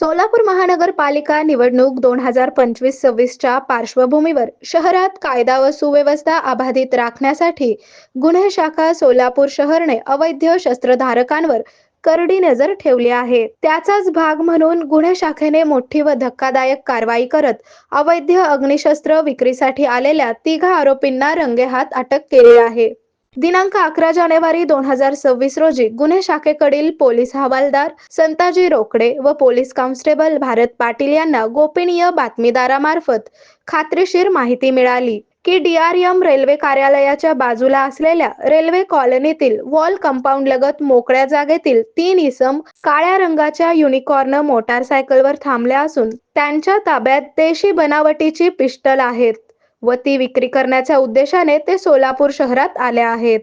सोलापूर महानगरपालिका निवडणूक दोन हजार पंचवीस सव्वीसच्या पार्श्वभूमीवर शहरात कायदा व सुव्यवस्था अबाधित राखण्यासाठी गुन्हे शाखा सोलापूर शहरने अवैध शस्त्रधारकांवर करडी नजर ठेवली आहे. त्याचाच भाग म्हणून गुन्हे शाखेने मोठी व धक्कादायक कारवाई करत अवैध अग्निशस्त्र विक्रीसाठी आलेल्या तिघा आरोपींना रंगेहात अटक केली आहे. दिनांक अकरा जानेवारी दोन हजार सव्वीस रोजी गुन्हे शाखेकडील पोलीस हवालदार संताजी रोकडे व पोलीस कॉन्स्टेबल भारत पाटील यांना गोपनीय बातमीदारामार्फत खात्रीशीर माहिती मिळाली की डीआरएम रेल्वे कार्यालयाच्या बाजूला असलेल्या रेल्वे कॉलनीतील वॉल कंपाऊंड लगत मोकळ्या जागेतील तीन इसम काळ्या रंगाच्या युनिकॉर्न मोटारसायकलवर थांबल्या असून त्यांच्या ताब्यात देशी बनावटीची पिस्टल आहेत. व ती विक्री करण्याच्या उद्देशाने ते सोलापूर शहरात आले आहेत.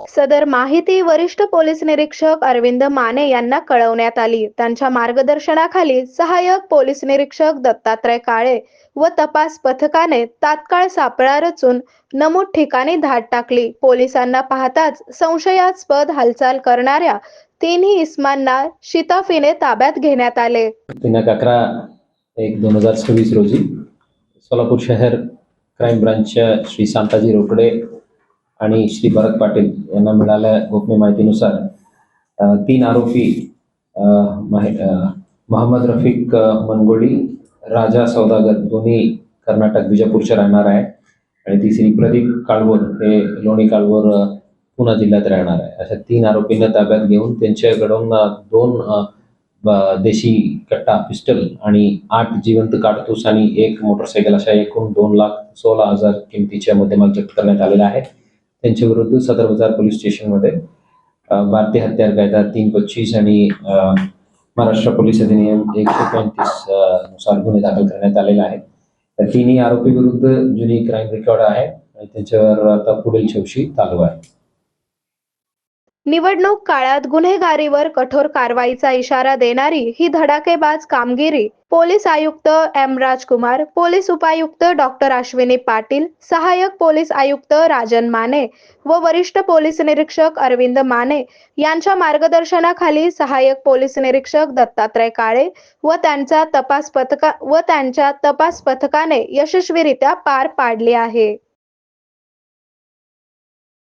सदर माहिती वरिष्ठ पोलीस निरीक्षक अरविंद माने यांना कळवण्यात आली. त्यांच्या मार्गदर्शनाखाली सहाय्यक पोलीस निरीक्षक दत्तात्रय काळे व तपास पथकाने तात्काळ सापळा रचून नमूद ठिकाणी धाड टाकली. पोलिसांना पाहताच संशयास्पद हालचाल करणाऱ्या तिन्ही इस्मांना शिताफीने ताब्यात घेण्यात आले. दिनांक अकरा एक दोन हजार सव्वीस रोजी सोलापूर शहर क्राईम ब्रांचच्या श्री शांताजी रोकडे आणि श्री भरत पाटील यांना मिळाल्या गोपनीय माहितीनुसार तीन आरोपी माहि- मोहम्मद रफिक मनगोळी राजा सौदागर दोन्ही कर्नाटक विजापूरच्या राहणार आहे आणि तिसरी प्रदीप काळवर हे लोणी काळवर पुणे जिल्ह्यात राहणार आहे. अशा तीन आरोपींना ताब्यात घेऊन त्यांच्याकडून दोन देशी कट्टा पिस्टल आणि आठ जिवंत काडतूस आणि एक मोटरसायकल अशा एकूण दोन लाख सोळा हजार किमतीच्या मुद्देमाल जप्त करण्यात आलेला आहे. त्यांच्या विरुद्ध सदर बाजार पोलीस स्टेशनमध्ये भारतीय हत्यार कायदा तीन पच्चीस आणि महाराष्ट्र पोलीस अधिनियम एकशे पंचवीसनुसार गुन्हे दाखल करण्यात आलेला आहे. तिन्ही आरोपी विरुद्ध जुनी क्राईम रेकॉर्ड आहे आणि त्यांच्यावर आता पुढील चौशी चालू आहे. निवडणूक काळात गुन्हेगारीवर कठोर कारवाईचा इशारा देणारी ही धडाकेबाज कामगिरी पोलीस आयुक्त एम राजकुमार पोलीस उपायुक्त डॉक्टर अश्विनी पाटील सहाय्यक पोलीस आयुक्त राजन माने व वरिष्ठ पोलीस निरीक्षक अरविंद माने यांच्या मार्गदर्शनाखाली सहाय्यक पोलीस निरीक्षक दत्तात्रय काळे व त्यांचा तपास पथका व त्यांच्या तपास पथकाने यशस्वीरित्या पार पाडली आहे.